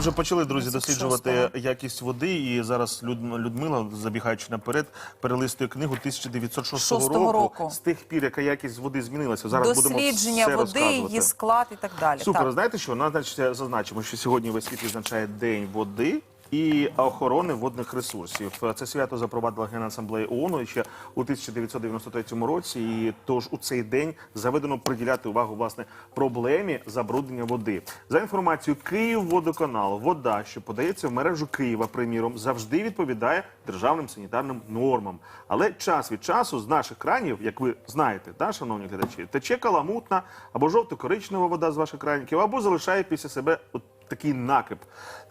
Вже почали, друзі, досліджувати якість води, і зараз Людмила, забігаючи наперед, перелистує книгу 1906 Шостого року. З тих пір, яка якість води змінилася. Зараз будемо Дослідження все води, її склад і так далі. Супер, Так. знаєте що? Значить, зазначимо, що сьогодні весь світ відзначає День води. І охорони водних ресурсів це свято запровадила Генасамблея ООН ще у 1993 році. І тож у цей день заведено приділяти увагу власне проблемі забруднення води. За інформацією Київводоканал, вода, що подається в мережу Києва, приміром, завжди відповідає державним санітарним нормам. Але час від часу з наших кранів, як ви знаєте, та, шановні глядачі, тече каламутна або жовто-коричнева вода з ваших краніків, або залишає після себе такий накип,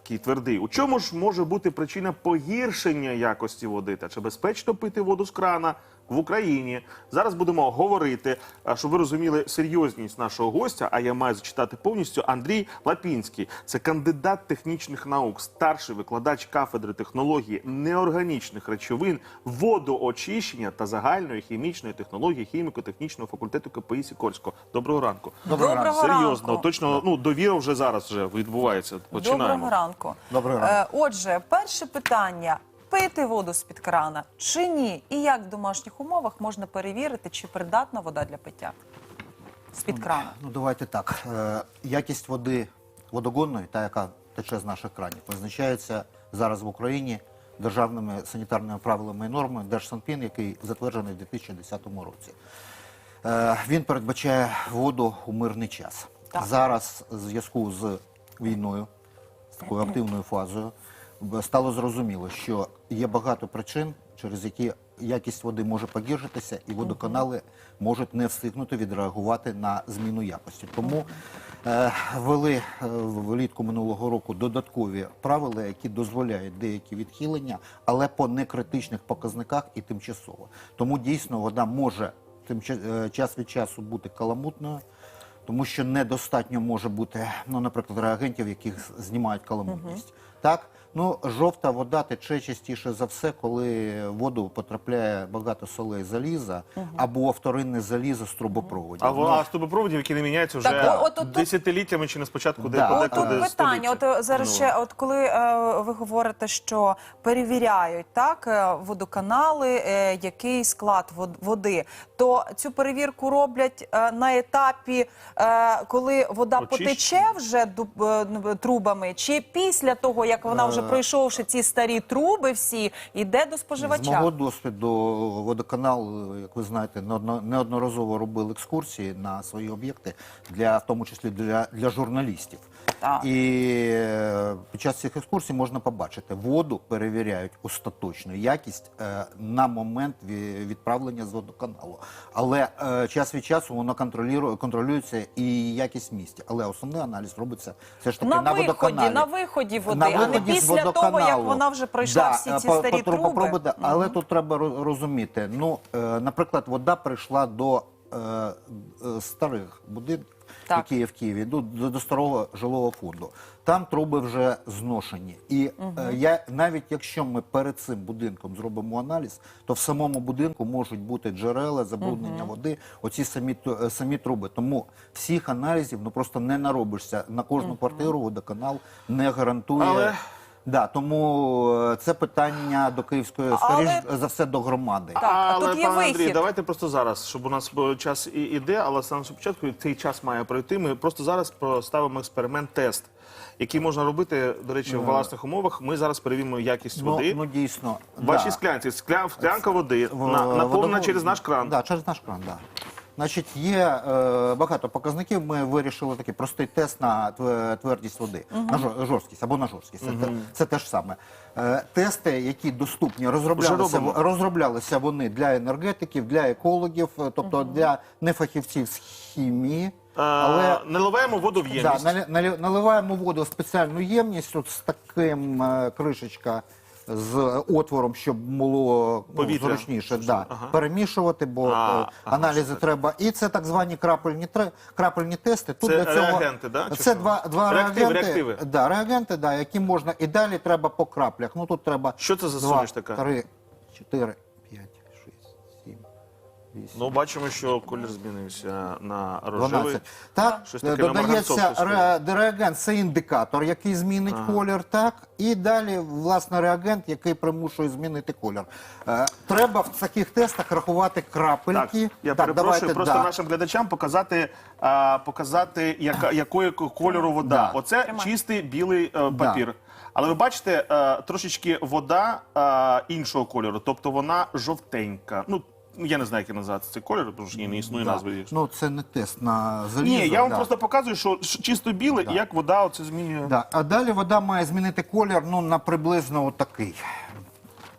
такий твердий. У чому ж може бути причина погіршення якості води? Та чи безпечно пити воду з крана в Україні? Зараз будемо говорити, щоб ви розуміли серйозність нашого гостя. А я маю зачитати повністю Андрій Лапінський. Це кандидат технічних наук, старший викладач кафедри технології неорганічних речовин, водоочищення та загальної хімічної технології хіміко-технічного факультету КПІ Сікорського. Доброго ранку. Доброго ранку. Серйозно, точно, ну довіра вже зараз вже відбувається. Починаємо. Доброго ранку. Доброго ранку. Е, отже, перше питання: пити воду з-під крана чи ні? І як в домашніх умовах можна перевірити, чи придатна вода для пиття з-під крана? Ну давайте так. Е, якість води водогонної, та яка тече з наших кранів, визначається зараз в Україні державними санітарними правилами і нормами Держсанпін, який затверджений у 2010 році. Е, він передбачає воду у мирний час. Так. Зараз в зв'язку з війною, з такою активною фазою, стало зрозуміло, що є багато причин, через які якість води може погіршитися, і водоканали можуть не встигнути відреагувати на зміну якості. Тому е, ввели е, влітку минулого року додаткові правила, які дозволяють деякі відхилення, але по некритичних показниках і тимчасово. Тому дійсно вода може е, час від часу бути каламутною. Тому що недостатньо може бути, ну, наприклад, реагентів, яких знімають каламутність. Так, ну жовта вода тече частіше за все, коли в воду потрапляє багато солей заліза або вторинне залізо з трубопроводів. А Ну, а з трубопроводів, які не міняються вже Так, от- от тут- десятиліттями чи не спочатку, де Да. подекуди Тут століття. питання. От е, зараз Ну. ще, от коли е, ви говорите, що перевіряють так е, водоканали, е, який склад вод- води, то цю перевірку роблять е, на етапі, е, коли вода Очищення. потече вже дуб- е, ну, трубами, чи після того, як вона вже Е. пройшовши ці старі труби, всі йде до З мого досвіду водоканал, як ви знаєте, неодноразово робив екскурсії на свої об'єкти, для в тому числі для, для журналістів. Так. І е, під час цих екскурсій можна побачити, воду перевіряють остаточну якість е, на момент відправлення з водоканалу. Але е, час від часу воно контролює, контролюється і якість місця. Але основний аналіз робиться все ж таки На на, виході, водоканалі. на виході води, На а не виході з після того, як вона вже пройшла Да, всі ці по- старі по труби. трубопроводу, Але тут треба розуміти. Ну, е, наприклад, вода прийшла до е, е, старих будинків, які є в Києві, до, до, до старого жилого фонду. Там труби вже зношені. І е, я навіть якщо ми перед цим будинком зробимо аналіз, то в самому будинку можуть бути джерела забруднення води, оці самі е, самі труби. Тому всіх аналізів ну просто не наробишся на кожну квартиру. Водоканал не гарантує. Але- Да, тому е, це питання до Київської, скоріш Але- за все, до громади. Так, а але, тут є пане Андрій, вихід. давайте просто зараз, щоб у нас бо, час і іде, але саме спочатку цей час має пройти. Ми просто зараз поставимо експеримент-тест, який можна робити, до речі, в власних умовах. Ми зараз перевіримо якість Ну, води. ну дійсно. В вашій да. склянці скля, склянка води В- наповнена водовод- через наш кран. Да, через наш кран, да. Значить, є е, багато показників. Ми вирішили такий простий тест на твердість води, на жор- жорсткість або на жорсткість. Це, те- це те ж саме. Е, тести, які доступні, розроблялися, розроблялися вони для енергетиків, для екологів, е, тобто для нефахівців з хімії. Але наливаємо воду в ємність. нали- наливаємо воду в спеціальну ємність, от з таким е, кришечка з отвором, щоб було ну, Повітря. зручніше да, Ага. перемішувати, бо А, е, ага, аналізи треба. І це так звані крапельні, тре- крапельні тести. Тут Це для цього, реагенти, да, чи Це що? два, два Реактиви, реагенти, реактиви. Да, реагенти, да, які можна. І далі треба по краплях. Ну тут треба Що це за два, суміш така? три, чотири, Ну, бачимо, що колір змінився на рожевий. 12. Так, Щось таке на додається марганцовку ре- реагент, це індикатор, який змінить колір, так, і далі, власне, реагент, який примушує змінити колір. Е, треба в таких тестах рахувати Так, крапельки. я Так, перепрошую, давайте, просто да. нашим глядачам показати, а, показати яка, якої к- кольору вода. Да. Оце Тримай. чистий білий е, папір. Але ви бачите, е, трошечки вода е, іншого кольору, тобто вона жовтенька. Ну, я не знаю, як назвати цей кольор, тому що не існує Да. назви. Ну, це не тест на залізо. Ні, я вам да. просто показую, що чисто біле, і як вода оце змінює. Да. А далі вода має змінити колір ну, на приблизно отакий.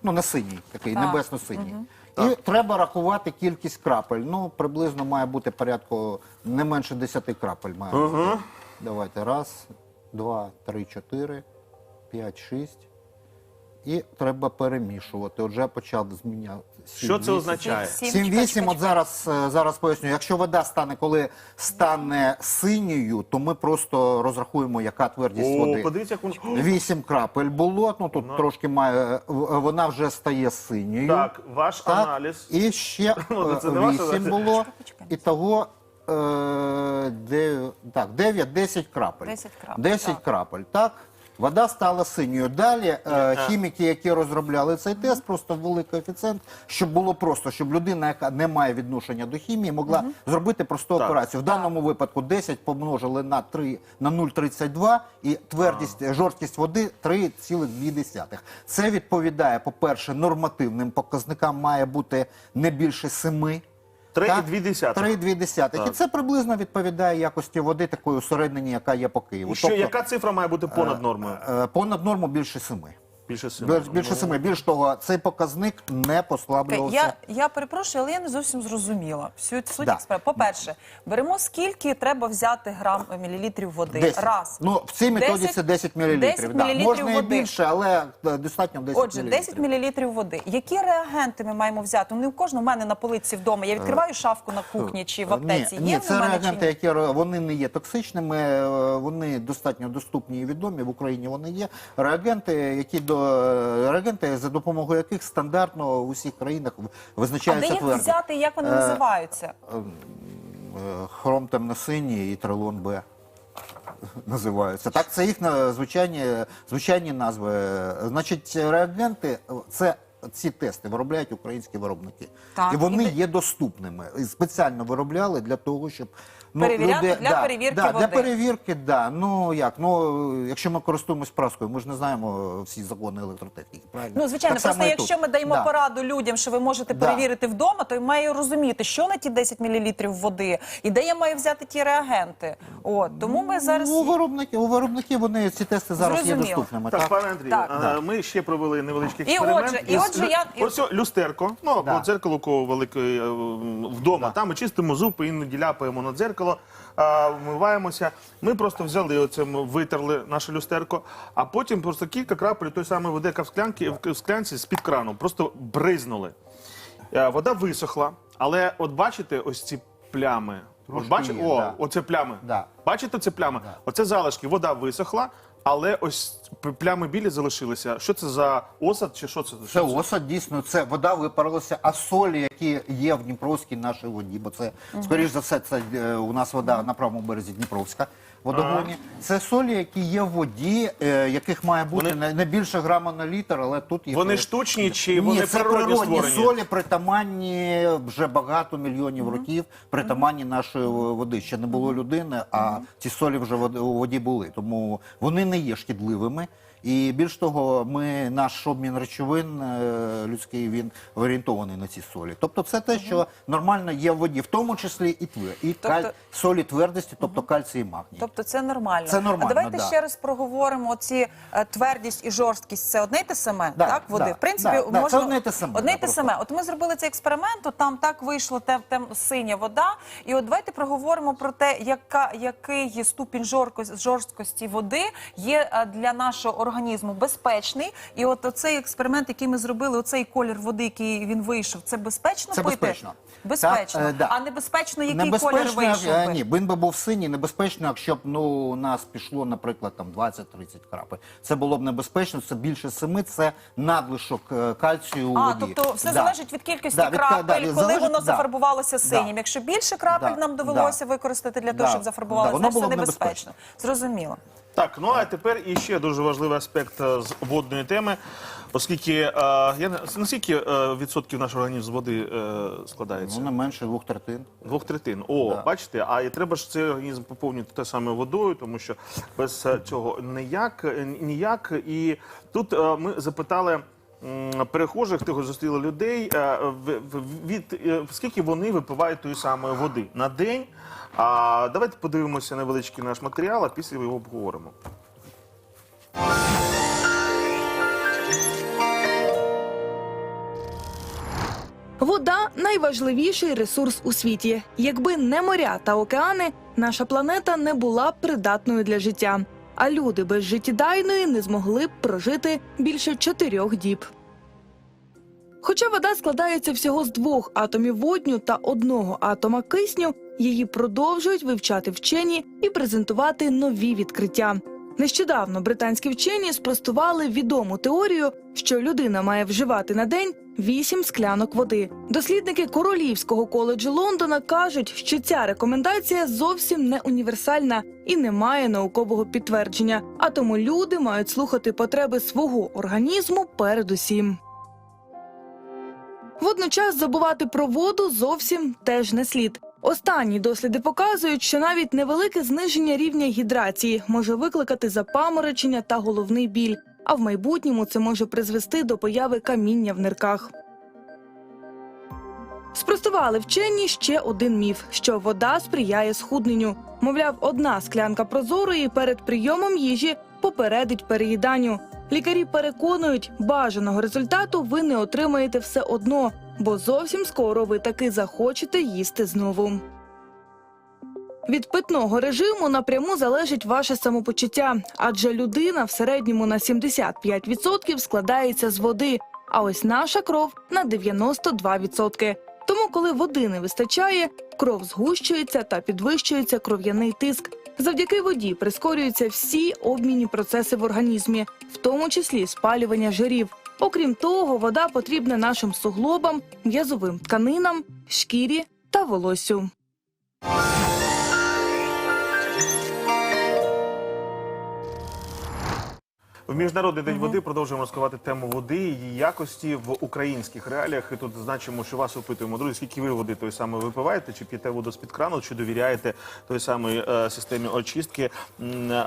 Ну, на синій, такий, Так. небесно-синій. І треба рахувати кількість крапель. Ну, приблизно має бути порядку не менше 10 крапель. Має бути. Давайте. Раз, два, три, чотири, п'ять, шість. І треба перемішувати. Отже, я почав зміняти. Що це означає? Сім, 7-8, от зараз, е, зараз поясню. Якщо вода стане, коли стане синьою, то ми просто розрахуємо, яка твердість О, води. подивіться, як воно. 8 крапель було, ну тут трошки має, в- вона вже стає синьою. Так, ваш Так, аналіз. І ще Ну, це не ваша 8 задача. було. І того е, де, так, 9-10 крапель. 10 крапель, 10 так. крапель, так. Вода стала синьою. Далі е, хіміки, які розробляли цей тест, просто ввели коефіцієнт, щоб було просто, щоб людина, яка не має відношення до хімії, могла зробити просту Так. операцію. В даному випадку 10 помножили на 3 на 0,32 і твердість, жорсткість води 3,2. Це відповідає, по-перше, нормативним показникам має бути не більше 7. 3,2. 3,2. І це приблизно відповідає якості води такої усереднені, яка є по Києву. І що, яка цифра має бути понад нормою? Е, Понад норму більше семи. Більше семи. Більш- Більше семи. Більш того, цей показник не послаблювався. Я, я перепрошую, але я не зовсім зрозуміла всю суть Да. справи. По-перше, беремо скільки треба взяти грам мілілітрів води. 10. Раз. Ну, в цій методиці 10 мл. 10 да. мл Можна і води. більше, але е, достатньо 10 Отже, мл. 10 мл води. Які реагенти ми маємо взяти? Ну, не у кожного в мене на полиці вдома. Я відкриваю шафку на кухні чи в аптеці. Е, Ні, Є ні, в це мене чи реагенти, ні? які вони не є токсичними, е, вони достатньо доступні і відомі. В Україні вони є. Реагенти, які до реагенти, за допомогою яких стандартно у всіх країнах в- А де їх взяти як вони Е, називаються? Е, Хром темно-синій і трилон Б називаються. Так, це їх звичайні, звичайні назви. Е, Значить, реагенти це. Ці тести виробляють українські виробники, Так, і вони і є доступними. Спеціально виробляли для того, щоб ну, Перевіряти для перевірки да, води. Для перевірки, да. Ну як? Ну якщо ми користуємось праскою, ми ж не знаємо всі закони електротехніки. Правильно? Ну, звичайно, Так само просто і якщо тут. ми даємо Да. пораду людям, що ви можете Да. перевірити вдома, то я маю розуміти, що на ті 10 мл води і де я маю взяти ті реагенти. От тому ми зараз Ну, у виробників, у виробників вони ці тести зараз є Зрозуміло. доступними. Так, Так, пане Андрію, Так. е, ми ще провели невеличкий І експеримент. отже- і отже я- і- Ось о, люстерко, ну або Да. дзеркало кого великої е, вдома. Там ми чистимо зуби, іноді ляпаємо на дзеркало, а, вмиваємося. Ми просто взяли оце, витерли наше люстерко, а потім просто кілька крапель той самий води, яка в склянці, в склянці з-під крану, просто бризнули. Е, Вода висохла, але от бачите ось ці плями. От Трошки бачите, є, о, да. оце плями. Да. Бачите це плями? Оце залишки. Вода висохла, але ось п- плями білі залишилися. Що це за осад чи що це? Це осад, дійсно, це вода випарилася, а солі, які є в Дніпровській нашій воді, бо це, скоріш за все, це е, у нас вода на правому березі Дніпровська водогоні. Це солі, які є в воді, е, яких має бути не, не більше грама на літр, але тут їх... Вони е, штучні чи вони Ні, це природні природні створені? солі, притаманні вже багато мільйонів років, притаманні нашої води. Ще не було людини, а ці солі вже води- у воді були. Тому вони не є шкідливими. І більш того, ми наш обмін речовин е, людський він орієнтований на ці солі. Тобто, це те, що нормально є в воді, в тому числі і твір, і каль... Тобто- солі твердості, тобто кальцій і магній. Тобто це нормально. Це нормально, А давайте да. ще раз проговоримо оці е, твердість і жорсткість. Це одне й те саме, Да, так? Води. да, В принципі, да, можна... це одне й те саме, Одне й те саме. От ми зробили цей експеримент, то там так вийшло тем, тем, синя вода. І от давайте проговоримо про те, яка, який ступінь жорсткості, жорсткості води є е, для нашого організму безпечний. І от оцей експеримент, який ми зробили, оцей колір води, який він вийшов, це безпечно Це пити? безпечно. Безпечно. Так, е, да. А небезпечно, який колір Небезпечно, вийшов? е, би? ні, він би був синій, небезпечно, якщо б ну, у нас пішло, наприклад, там 20-30 крапель. Це було б небезпечно, це більше семи, це надлишок е, кальцію у А, воді. тобто все Да. залежить від кількості Да, від- крапель, да, коли залежить- воно да. зафарбувалося синім. Да. Якщо більше крапель Да, нам довелося да. використати для того, Да, щоб зафарбувалося, да, воно значить, це було б небезпечно. Зрозуміло. Так, ну а тепер іще дуже важливий аспект е, з водної теми, оскільки е, я не наскільки е, відсотків нашого організму з води е, складається? Ну, не менше двох третин. Двох третин. О, бачите, а і треба ж цей організм поповнювати те саме водою, тому що без е, цього ніяк, е, ніяк. І тут е, ми запитали. Перехожих тих зустріли людей е, від е, скільки вони випивають тої самої води на день. А давайте подивимося невеличкий наш матеріал, а після його обговоримо. Вода найважливіший ресурс у світі. Якби не моря та океани, наша планета не була придатною для життя. А люди без життєдайної не змогли б прожити більше чотирьох діб. Хоча вода складається всього з двох атомів водню та одного атома кисню, її продовжують вивчати вчені і презентувати нові відкриття. Нещодавно британські вчені спростували відому теорію, що людина має вживати на день 8 склянок води. Дослідники Королівського коледжу Лондона кажуть, що ця рекомендація зовсім не універсальна і не має наукового підтвердження. А тому люди мають слухати потреби свого організму передусім. Водночас забувати про воду зовсім теж не слід. Останні досліди показують, що навіть невелике зниження рівня гідрації може викликати запаморочення та головний біль, а в майбутньому це може призвести до появи каміння в нирках. Спростували вчені ще один міф, що вода сприяє схудненню. Мовляв, одна склянка прозорої перед прийомом їжі попередить переїданню. Лікарі переконують, бажаного результату ви не отримаєте все одно, бо зовсім скоро ви таки захочете їсти знову. Від питного режиму напряму залежить ваше самопочуття, адже людина в середньому на 75% складається з води, а ось наша кров на 92%. Тому, коли води не вистачає, кров згущується та підвищується кров'яний тиск. Завдяки воді прискорюються всі обмінні процеси в організмі, в тому числі спалювання жирів. Окрім того, вода потрібна нашим суглобам, м'язовим тканинам, шкірі та волоссю. В міжнародний день води продовжуємо розкривати тему води, її якості в українських реаліях. І тут значимо, що вас опитуємо. Друзі, скільки ви води той саме випиваєте, чи п'єте воду з під крану, чи довіряєте той самій е, системі очистки м, е,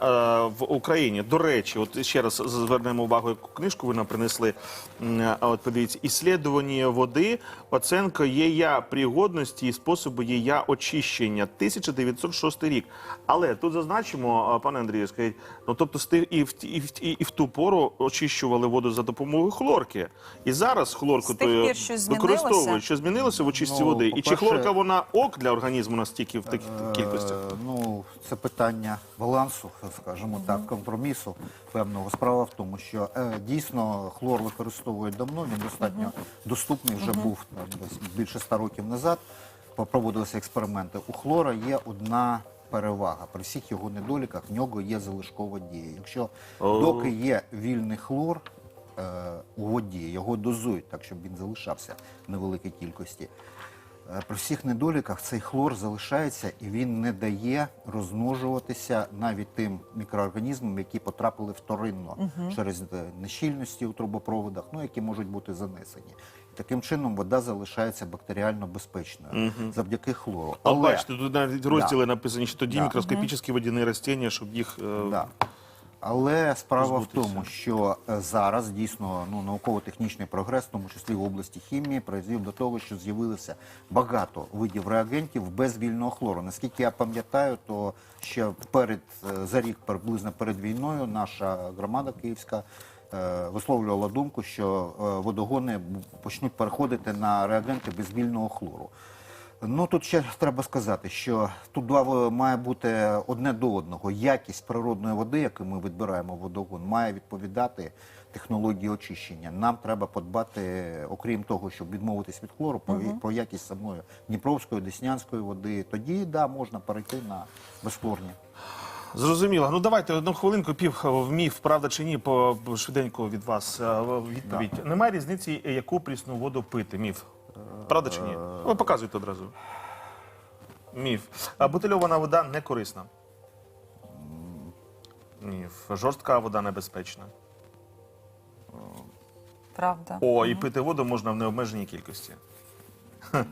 в Україні. До речі, от ще раз звернемо увагу, яку книжку ви нам принесли. М, от подивіться, іслідування води, оценка ЄЯ пригодності і способи ЄЯ очищення, 1906 рік. Але тут зазначимо, пане Андрію, скажіть, ну тобто сти- і в ті- і в ті- і в ту пору очищували воду за допомогою хлорки. І зараз хлорку З тих то пір щось змінилося? використовують. Що змінилося в очистці Ну, води? І чи по-перше- хлорка вона ок для організму настільки в таких кількостях? Е, Ну, це питання балансу, скажімо так, компромісу певного. Справа в тому, що е, дійсно хлор використовують давно, він достатньо доступний, вже був там, десь більше ста років назад. Проводилися експерименти. У хлора є одна перевага. При всіх його недоліках в нього є залишкова дія. Якщо доки є вільний хлор е, у воді, його дозують так, щоб він залишався в невеликій кількості. Е, При всіх недоліках цей хлор залишається і він не дає розмножуватися навіть тим мікроорганізмам, які потрапили вторинно через е, нещільності у трубопроводах, ну які можуть бути занесені. Таким чином вода залишається бактеріально безпечною завдяки хлору. А бачите, тут навіть розділи написані, що тоді Да. мікроскопічні водяні растіння, щоб їх е, Да. Але справа в тому, що е, зараз дійсно ну, науково-технічний прогрес, в тому числі в області хімії, призвів до того, що з'явилося багато видів реагентів без вільного хлору. Наскільки я пам'ятаю, то ще перед е, за рік приблизно перед війною наша громада київська висловлювала думку, що е, водогони почнуть переходити на реагенти без вільного хлору. Ну тут ще треба сказати, що тут два має бути одне до одного. Якість природної води, яку ми відбираємо в водогон, має відповідати технології очищення. Нам треба подбати, окрім того, щоб відмовитись від хлору, по, по якість самої Дніпровської, Деснянської води. Тоді да, можна перейти на безхлорні. Зрозуміло. Ну давайте одну хвилинку, пів в міф, правда чи ні, по швиденько від вас е, відповідь. Немає різниці, яку прісну воду пити. Міф. Правда чи ні? Ви показуйте одразу. Міф. А бутильована вода не корисна. Міф. Жорстка вода небезпечна. Правда. О, і пити воду можна в необмеженій кількості.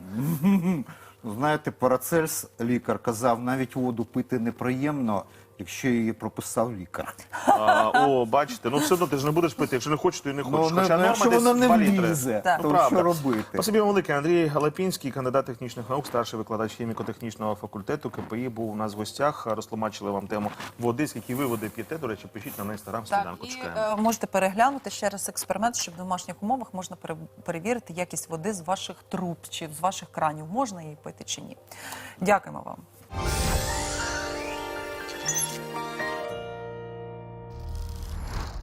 Знаєте, Парацельс, лікар, казав, навіть воду пити неприємно, якщо її прописав лікар. А, о, бачите, ну все одно ти ж не будеш пити, якщо не хочеш, то і не хочеш. Ну, Хоча не, якщо норма десь не 2 літри. влізе, Так. то Ну, правда. що робити? Спасибі вам велике. Андрій Галапінський, кандидат технічних наук, старший викладач хіміко-технічного факультету КПІ, був у нас в гостях. Розтлумачили вам тему води, скільки ви води п'єте. До речі, пишіть на інстаграм Так, сніданку. і Чекаємо. е, можете переглянути ще раз експеримент, що в домашніх умовах можна пере- перевірити якість води з ваших труб чи з ваших кранів. Можна її пити чи ні. Дякуємо вам.